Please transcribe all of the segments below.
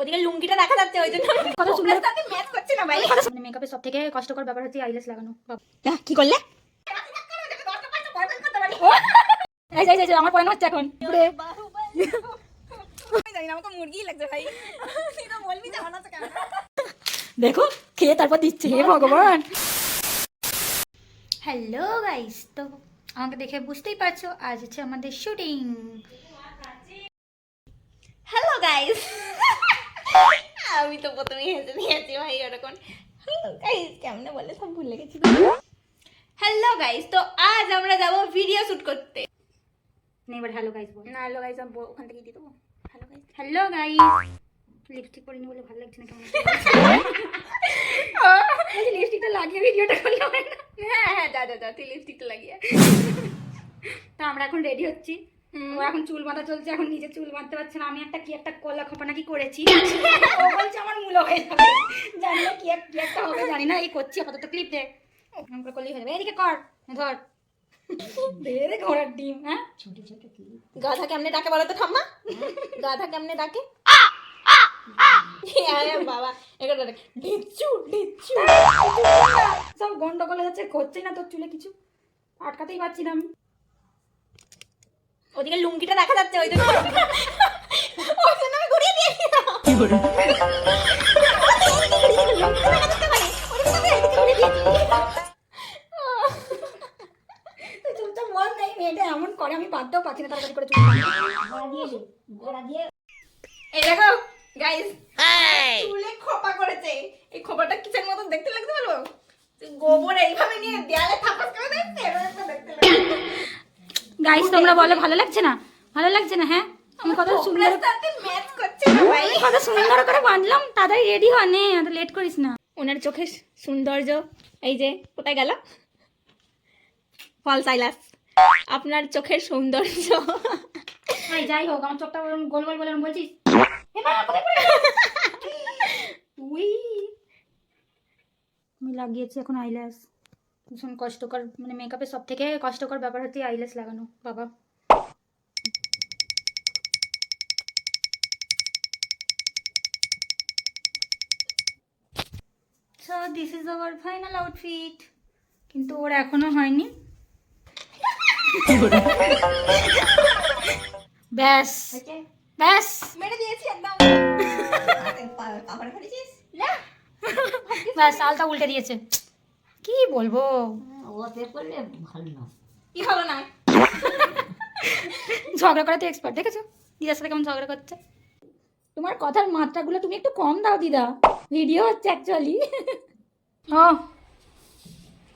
ওদিকে লুঙ্গিটা দেখা যাচ্ছে ওই জন্য কত সুন্দর। সাথে ম্যাচ করছে না ভাই। মানে মেকআপের সব থেকে কষ্টকর ব্যাপার হচ্ছে আইলেস লাগানো। কি করলে? এই যে এই যে, এই আমার পড়ানো হচ্ছে এখন। পুরে। জানি না আমাকে মুরগি লাগছে ভাই। তুই তো বলবি যে আমার কেন? দেখো খেয়ে তারপর দিচ্ছে হে ভগবান। হ্যালো গাইস তো আমাকে দেখে বুঝতেই পারছ আজ হচ্ছে আমাদের শুটিং হ্যালো গাইস আমি তো প্রথমেই হেসে দিয়েছি ভাই ওরকম। হ্যালো গাইস কেমনে বলে সব ভুলে গেছি। হ্যালো গাইস তো আজ আমরা যাব ভিডিও শুট করতে। এবার হ্যালো গাইস বল। না হ্যালো গাইস আমি ওখান থেকে দিয়ে দেবো। Hello guys hello guys lipstick পরিনি বলে ভালো লাগছে না কেমন লিপস্টিকটা লাগিয়ে ভিডিওটা করলে হয় না? হ্যাঁ হ্যাঁ যা যা তুই লিপস্টিকটা লাগিয়ে। তো আমরা এখন রেডি হচ্ছি। ও এখন চুল বাঁধা চলছে এখন নিজে চুল বাঁধতে পারছে না। আমি একটা কি একটা কলা খোপা নাকি করেছি। ও বলছে আমার মূলো হয়ে যাবে। জানি না কি কি একটা হবে জানি না। এই করছি আপাতত ক্লিপ দে এরকম করে করলেই হয়ে যাবে। এদিকে কর ধর। দে রে ঘোড়ার ডিম হ্যাঁ? গাধা কেমনে ডাকে বলো তো ঠাম্মা? গাধা কেমনে ডাকে? বাবা এটা ঢিচ্ছু সব গন্ডগোল যাচ্ছে করছে না তোর চুলে কিছু। আটকাতেই পারছি না আমি। ওদিকে লুঙ্গিটা দেখা যাচ্ছে ওই জন্য ওই জন্য আমি ঘুরিয়ে এমন করে আমি পাচ্ছি না তাড়াতাড়ি করে চুল এই দেখো গাইস চুলে খোপা করেছে। এই খোপাটা কিসের মতো দেখতে লাগতে পারব গোবর এইভাবে নিয়ে দেয়ালে থাপাস করে দেখতে গাইস তোমরা বলে ভালো লাগছে না? ভালো লাগছে না হ্যাঁ? আমি কত সুন্দর কত সুন্দর করে বাঁধলাম তাড়াতাড়ি রেডি হ নে এত লেট করিস না। ওনার চোখে সৌন্দর্য এই যে কোথায় গেল? ফল সাইলাস আপনার চোখের সৌন্দর্য। ভাই যাই হোক আমার চোখটা গোল গোল বলে বলছিস। তুই আমি লাগিয়েছি এখন আইল্যাস ভীষণ কষ্টকর মানে মেকআপের সব থেকে কষ্টকর ব্যাপার হচ্ছে আইল্যাস লাগানো বাবা। So this is our final outfit কিন্তু ওর এখনও হয়নি। ব্যাস। ব্যাস। মেরে দিয়েছি একদম। ব্যাস আলতা উল্টে দিয়েছে। কি বলব? কি না? ঝগড়া করাতে এক্সপার্ট দেখেছ? দিদার সাথে কেমন ঝগড়া করছে? তোমার কথার মাত্রাগুলো তুমি একটু কম দাও দিদা। ভিডিও হচ্ছে অ্যাকচুয়ালি ও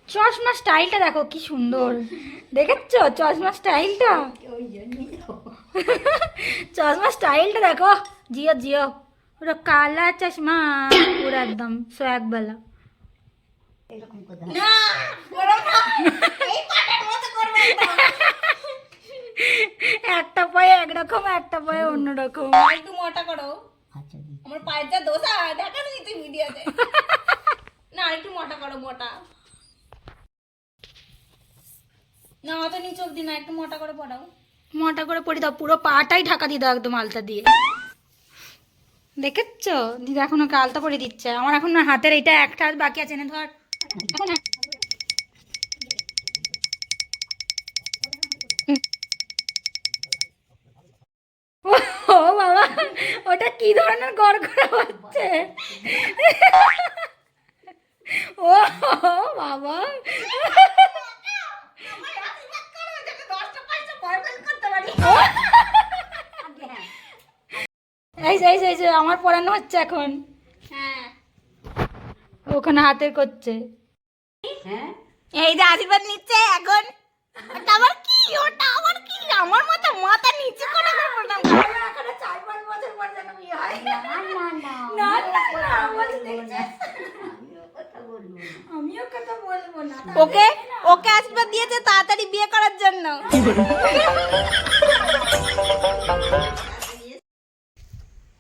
চশমা স্টাইলটা দেখো কি সুন্দর। দেখেছ? চশমা স্টাইলটা চশমা স্টাইলটা দেখো। জিও জিও। পুরো কালা চশমা পুরো একদম সোয়াগবালা না করো না। এই পাটার মতো করবে না। একটা পায়ে একরকম একটা পায়ে অন্যরকম। একটু মোটা করো। আমার পায়ের যা দোষা দেখা নি তুই ভিডিওতে না একটু মোটা করো মোটা। না অত নিচে অব্দি না একটু মোটা করে পড়াও। মোটা করে পরি দাও পুরো পাটাই ঢাকা দিয়ে দাও একদম আলতা দিয়ে। দেখেছ? দিদা এখন ওকে আলতা পরে দিচ্ছে। আমার এখন না হাতের এইটা একটা হাত বাকি আছে এনে ধর। ও বাবা ওটা কি ধরনের গড় করা হচ্ছে? ও বাবা। এই এই যে আমার পড়ানো হচ্ছে এখন। হ্যাঁ। ওখানে হাতের করছে। এই যে আশীর্বাদ নিচ্ছে এখন আবার কি ওটা আবার কি আমার মাথা মাথা নিচে করে করে প্রণাম করো। চার পাঁচ বছর পর যেন বিয়ে হয় না না না না না আমিও কথা বলব না ওকে ওকে আশীর্বাদ দিয়েছে তাড়াতাড়ি বিয়ে করার জন্য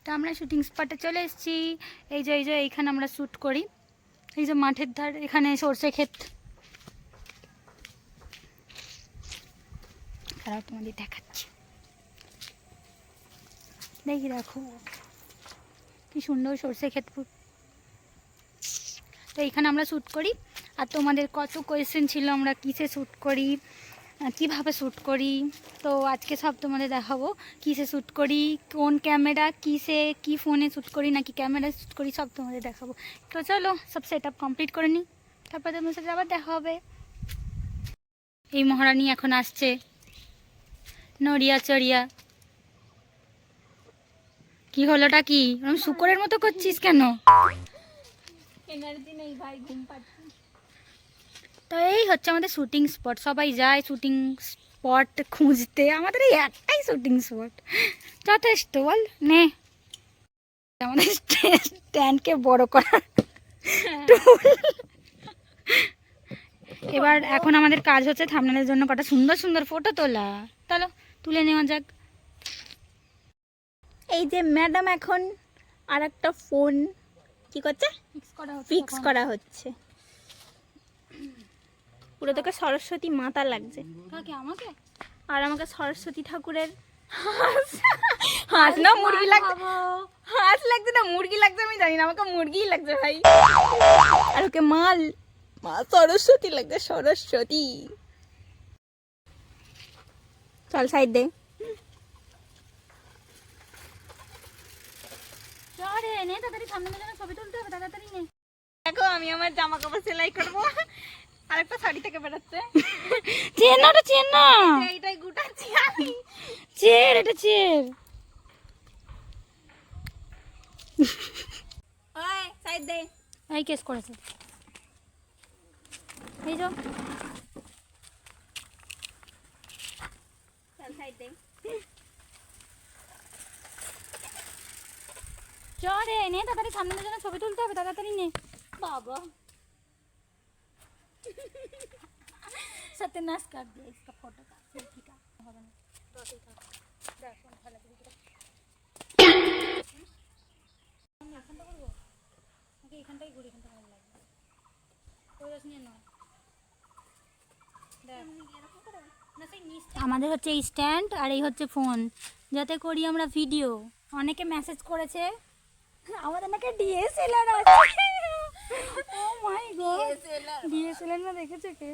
তো আমরা শুটিং স্পটে চলে এসেছি এই যে এই যে এইখানে আমরা শ্যুট করি এই যে মাঠের ধার, এখানে সর্ষে ক্ষেত। তোমাদের দেখাচ্ছি। দেখি দেখো। কি সুন্দর সর্ষে ক্ষেত তো এখানে আমরা শ্যুট করি। আর তোমাদের কত কোয়েশ্চেন ছিল, আমরা কিসে শ্যুট করি? কীভাবে শ্যুট করি? তো আজকে সব তোমাদের দেখাবো। কিসে শ্যুট করি? কোন ক্যামেরা? কিসে, কি ফোনে শ্যুট করি নাকি ক্যামেরায় শ্যুট করি, সব তোমাদের দেখাবো। তো চলো, সব সেট আপ কমপ্লিট করে নিই। তারপরে তোমার সাথে আবার দেখা হবে। এই মহারানী এখন আসছে। নড়িয়া চড়িয়া। কি হলোটা কি? শুকরের মতো করছিস কেন? এনার্জি নেই ভাই ঘুম পাচ্ছে। তো এই হচ্ছে আমাদের শুটিং স্পট সবাই যায় শুটিং স্পট খুঁজতে। আমাদের এই একটাই শুটিং স্পট যথেষ্ট বল। নে। আমাদের স্ট্যান্ডকে বড় করা এবার এখন আমাদের কাজ হচ্ছে থামনালের জন্য কটা সুন্দর সুন্দর ফটো তোলা। তাহলে তুলে নেওয়া যাক। এই যে ম্যাডাম এখন আর একটা ফোন কি করছে? ফিক্স করা হচ্ছে ফিক্স এখন। করা হচ্ছে পুরো তোকে সরস্বতী মাতা লাগছে। কাকে আমাকে? আর আমাকে সরস্বতী ঠাকুরের হাঁস না মুরগি লাগছে। হাঁস লাগছে না মুরগি লাগছে আমি জানি না আমাকে মুরগিই লাগছে ভাই। আর ওকে মাল মা সরস্বতী লাগছে সরস্বতী। চল সাইড দে। চল নে তাড়াতাড়ি সামনে গেলে না ছবি তুলতে হবে তাড়াতাড়ি নে। দেখো আমি আমার জামা কাপড় সেলাই করব। আরেকটা শাড়ি থেকে বেরোচ্ছে। চেন না ওটা চেন না। এইটাই গুটাচ্ছি আমি চের এটা চের। ওই সাইড দে। এই কেস করেছে। এই যো চল সাইড দে। চ রে নে তাড়াতাড়ি সামনে জন্য ছবি তুলতে হবে তাড়াতাড়ি নে। বাবা। सत्यानाश कर दिया इसका फोटो का सेल्फी का হবে না দশই থাক দেখ ফোন ফেলে দিবি কিটা। আমি এখানটা করবো নাকি এখানটাই ঘুরি এখানটা ভালো লাগবে ওই রস নিয়ে নাও দেখ না সেই নিচটা আমাদের হচ্ছে এই স্ট্যান্ড আর এই হচ্ছে ফোন যাতে করি আমরা ভিডিও অনেকে মেসেজ করেছে আমাদের নাকি ডিএসএলআর আছে ও মাই গড ডিএসএলআর না দেখেছে কে?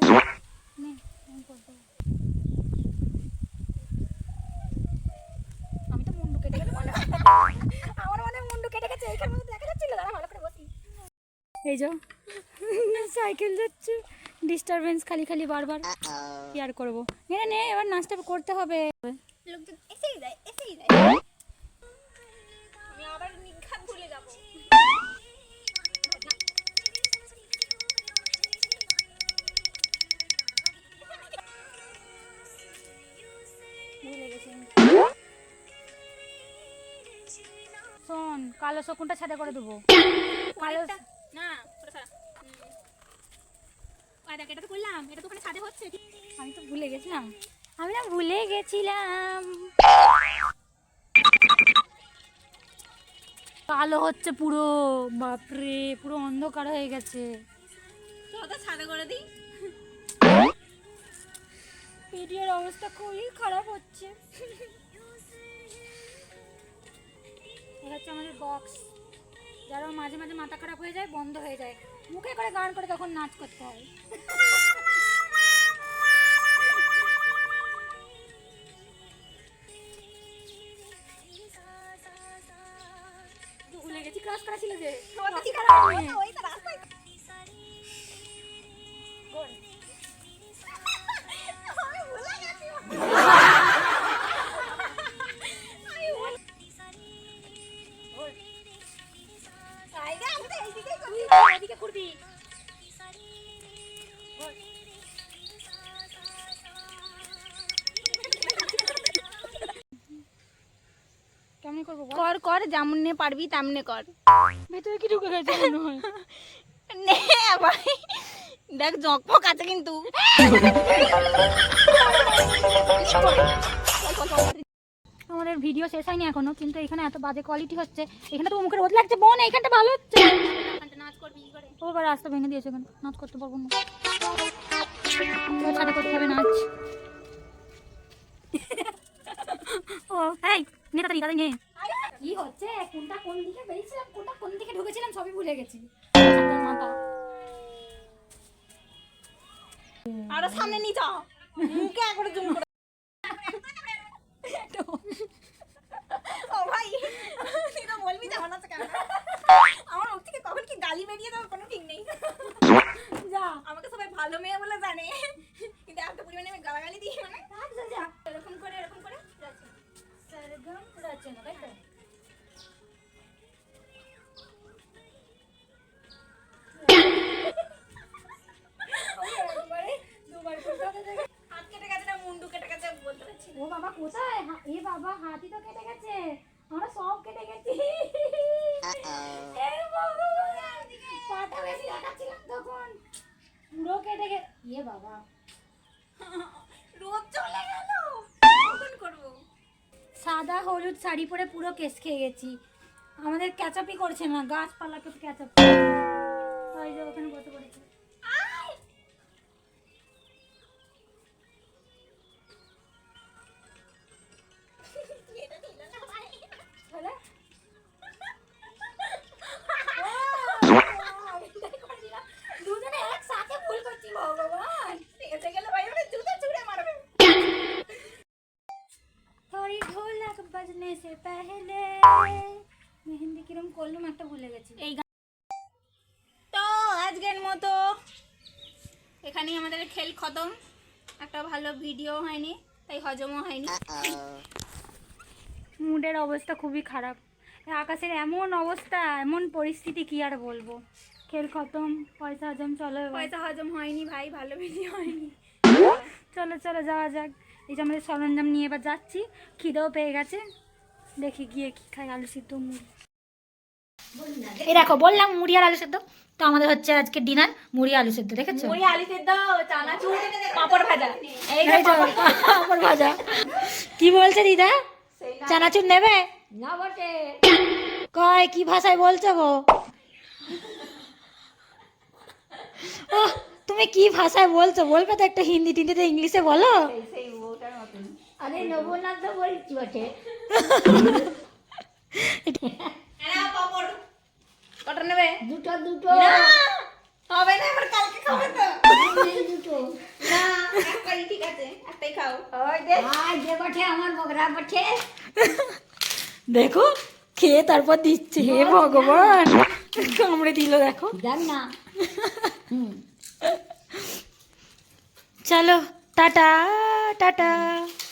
নে, আমি করে দেবো। আমি তো মুন্ডু কেটে কেটে আমার মনে মুন্ডু কেটে গেছে এইখানে মধ্যে দেখা যাচ্ছিল। দাঁড়া ভালো করে বসি। এই যো সাইকেল যাচ্ছে। ডিস্টারবেন্স খালি খালি বারবার। কি আর করব? নে নে এবার নাচটা করতে হবে। লোকজন এসেই যায় এসেই যায়। কালো শকুনটা ছাদে করে দেবো। কালো না ওটা ছাড়া। হুম। ওই দেখ, এটা তো করলাম এটা তো ওখানে ছাদে হচ্ছে। আমি তো ভুলে গেছিলাম। আমি না ভুলে গেছিলাম। কালো হচ্ছে পুরো বাপরে পুরো অন্ধকার হয়ে গেছে। করে দিই। ভিডিওর অবস্থা খুবই খারাপ হচ্ছে। এই হচ্ছে আমাদের বক্স যারা মাঝে মাঝে মাথা খারাপ হয়ে যায় বন্ধ হয়ে যায়। মুখে করে গান করে তখন নাচ করতে হয়। ভুলে গেছি ক্লাস করা ছিল যে। কেমন করব কর কর যেমনে পারবি তেমনে কর। ভেতরে কি ঢুকে গেছে মনে হয়? নে ভাই। দেখ জকফক আছে কিন্তু। আমাদের ভিডিও শেষ হয়নি এখনও কিন্তু এখানে এত বাজে কোয়ালিটি হচ্ছে। এখানে তো মুখের রোদ লাগছে। বোন এইখানটা ভালো হচ্ছে। ও রাস্তা ভেঙে দিয়েছে এখানে। নাচ করতে পারব না। ছাদে করতে হবে নাচ? ও এই নে তাড়াতাড়ি তাড়াতাড়ি নে কি হচ্ছে? কোনটা কোন দিকে বেরিয়েছিলাম কোনটা কোন দিকে ঢুকেছিলাম সবই ভুলে গেছি। মাথা আরও সামনে নিয়ে যাও। মুখে একবারে জুম করে। ও ভাই তুই তো বলবি যে আমার আছে কেন গালি বেরিয়ে দেওয়ার কোনো ঠিক নেই। যা। আমাকে সবাই ভালো মেয়ে বলে জানে। কিন্তু এত পরিমাণে আমি গালাগালি দিই মানে। আচ্ছা যা। এরকম করে এরকম করে। সরগম রচনা তাই হলুদ শাড়ি পরে পুরো কেস খেয়ে গেছি। আমাদের ক্যাচাপই করছে না গাছপালাকে ক্যাচাপ তাই যে ওখানে বসে পড়েছে। খেল খতম। একটা ভালো ভিডিও হয়নি তাই হজমও হয়নি। মুডের অবস্থা খুবই খারাপ। আকাশের এমন অবস্থা এমন পরিস্থিতি কি আর বলব? খেল খতম পয়সা হজম চলো পয়সা হজম হয়নি ভাই ভালো ভিডিও হয়নি। চলো চলো যাওয়া যাক। এই যে আমাদের সরঞ্জাম নিয়ে এবার যাচ্ছি খিদেও পেয়ে গেছে। দেখি গিয়ে কি খাই আলু সিদ্ধ মুড়ি। এই দেখো বললাম মুড়ি আর আলু সেদ্ধ তো আমাদের হচ্ছে আজকে ডিনার মুড়ি আলু সেদ্ধ দেখেছ? মুড়ি আলু সেদ্ধ চানাচুর পাপড় ভাজা। এই পাঁপড় ভাজা কি বলছে দিদা? চানাচুর নেবে? না বটে। কয় কি ভাষায় বলছো গো? ওহ, তুমি কি ভাষায় বলছো? বলবে তো একটা হিন্দি টিন্দিতে ইংলিশে বলো। আরে নেব না তো বলছি বটে। কটা নেবে? দুটো দুটো। হবে না আবার কালকে খাবে তো। দুটো। না একটাই ঠিক আছে একটাই খাও। ওই দে। আই যে বটে আমার বগরা বটে দেখো খেয়ে তারপর দিচ্ছে হে ভগবান। কামড়ে দিল দেখো। দেখ না। চলো টাটা টাটা।